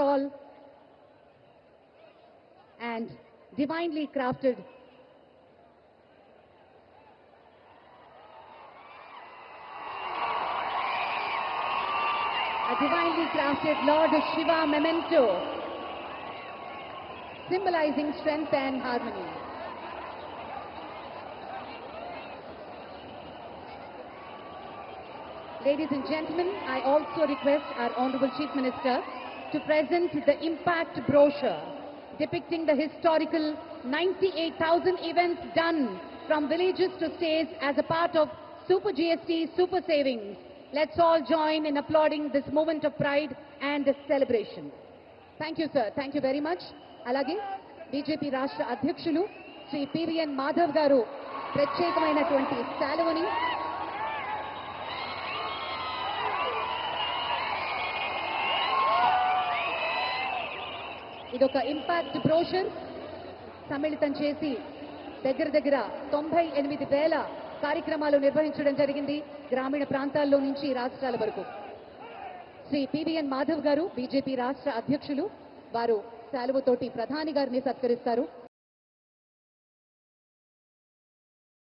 all and divinely crafted a divinely crafted Lord Shiva memento symbolizing strength and harmony. Ladies and gentlemen, I also request our Honorable Chief Minister to present the impact brochure depicting the historical 98,000 events done from villages to states as a part of Super GST Super Savings. Let's all join in applauding this moment of pride and celebration. Thank you sir thank you very much అలాగే BJP రాష్ట్ర అధ్యక్షులు Shri PVN Madhav గారు ప్రత్యేకమైనటువంటి శాలువని ఇదొక impact brochure సమ్మిళితం చేసి దగ్గర దగ్గర తొంభై ఎనిమిది వేల కార్యక్రమాలు నిర్వహించడం జరిగింది గ్రామీణ ప్రాంతాల్లో నుంచి రాష్ట్రాల వరకు. శ్రీ పివిఎన్ మాధవ్ గారు బీజేపీ రాష్ట్ర అధ్యక్షులు వారు శాలువతోటి ప్రధాని గారిని సత్కరిస్తారు.